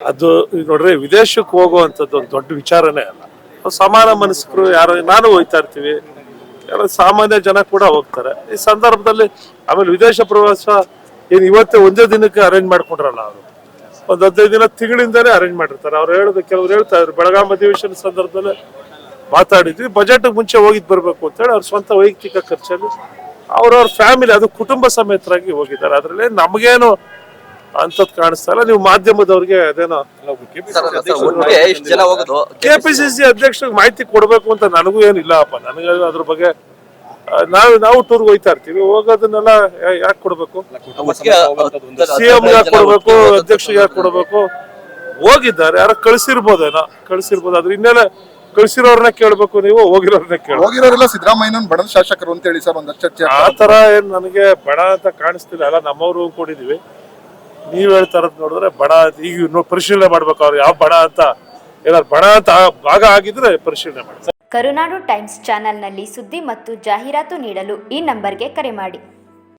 ಅದು ನೋಡ್ರಿ, ವಿದೇಶಕ್ಕೆ ಹೋಗುವಂಥದ್ದು ಒಂದು ದೊಡ್ಡ ವಿಚಾರನೇ ಅಲ್ಲ. ಸಮಾನ ಮನಸ್ಕರು ಯಾರು, ನಾನು ಹೋಯ್ತಾ ಇರ್ತೀವಿ. ಸಾಮಾನ್ಯ ಜನ ಕೂಡ ಹೋಗ್ತಾರೆ. ಈ ಸಂದರ್ಭದಲ್ಲಿ ಆಮೇಲೆ ವಿದೇಶ ಪ್ರವಾಸ ಏನು ಇವತ್ತೇ ಒಂದೇ ದಿನಕ್ಕೆ ಅರೇಂಜ್ ಮಾಡ್ಕೊಂಡ್ರಲ್ಲ ಅವರು. ಒಂದು ಹದಿನೈದು ದಿನ ತಿಂಗಳಿಂದಲೇ ಅರೇಂಜ್ ಮಾಡಿರ್ತಾರೆ. ಅವ್ರು ಹೇಳೋದು ಕೆಲವ್ರು ಹೇಳ್ತಾ ಇದ್ರು. ಬೆಳಗಾಂ ಅಧಿವೇಶನ ಸಂದರ್ಭದಲ್ಲಿ ಮಾತಾಡಿದ್ವಿ. ಬಜೆಟ್ ಮುಂಚೆ ಹೋಗಿದ್ ಬರ್ಬೇಕು ಅಂತೇಳಿ ಅವ್ರ ಸ್ವಂತ ವೈಯಕ್ತಿಕ ಖರ್ಚಲ್ಲಿ ಅವ್ರವ್ರ ಫ್ಯಾಮಿಲಿ ಅದು ಕುಟುಂಬ ಸಮೇತರಾಗಿ ಹೋಗಿದ್ದಾರೆ. ಅದರಲ್ಲಿ ನಮಗೇನು ಅಂತದ್ ಕಾಣಿಸ್ತಾ ಇಲ್ಲ. ನೀವು ಮಾಧ್ಯಮದವ್ರಿಗೆ ಅದೇನೋ ಸರ್ ಸರ್, ಸಿ ಇಷ್ಟು ಜನ ಹೋಗೋದು ಕೆಪಿಸಿಸಿ ಅಧ್ಯಕ್ಷರಿಗೆ ಮಾಹಿತಿ ಕೊಡ್ಬೇಕು ಅಂತ ನನಗೂ ಏನಿಲ್ಲಪ್ಪ ನನಗೆ ಅದ್ರ ಬಗ್ಗೆ ನಾವು ನಾವು ಟೂರ್ ಹೋಯ್ತಾ ಇರ್ತೀವಿ. ಹೋಗೋದನ್ನೆಲ್ಲ ಯಾಕೆ ಕೊಡ್ಬೇಕು? ಸಿಎಂ ಯಾಕೆ ಕೊಡ್ಬೇಕು? ಅಧ್ಯಕ್ಷರಿಗೆ ಯಾಕೆ ಕೊಡ್ಬೇಕು? ಹೋಗಿದ್ದಾರೆ. ಯಾರ ಕಳ್ಸಿರ್ಬೋದೇನೋ? ಕಳ್ಸಿರ್ಬೋದು. ಅದ್ರ ಹಿನ್ನೆಲೆ ಕಳ್ಸಿರೋರ್ನ ಕೇಳ್ಬೇಕು ನೀವು ಹೋಗಿರೋರ್ನ ಕೇಳ್ಬೇಕು. ಹೋಗಿರೋರೆಲ್ಲ ಸಿದ್ದರಾಮಯ್ಯನ ಬಡದ ಶಾಸಕರು ಅಂತ ಹೇಳಿ ಸರ್ ಒಂದಷ್ಟು ಚರ್ಚೆ ಆ ತರ ಏನ್ ನನಗೆ ಬಡ ಅಂತ ಕಾಣಿಸ್ತಿಲ್ಲ. ಅಲ್ಲ ನಮ್ಮವರು ಕೊಟ್ಟಿದೀವಿ ನೀವ್ ಹೇಳ್ತಾ ನೋಡಿದ್ರೆ ಬಡ ಈಗ ಪರಿಶೀಲನೆ ಮಾಡ್ಬೇಕು ಅವ್ರು ಯಾವ ಬಡ ಅಂತ. ಏನಾದ್ರು ಬಡ ಅಂತ ಭಾಗ ಆಗಿದ್ರೆ ಪರಿಶೀಲನೆ ಮಾಡಿ. ಕರುನಾಡು ಟೈಮ್ಸ್ ಚಾನೆಲ್ನಲ್ಲಿ ಸುದ್ದಿ ಮತ್ತು ಜಾಹೀರಾತು ನೀಡಲು ಈ ನಂಬರ್ಗೆ ಕರೆ ಮಾಡಿ.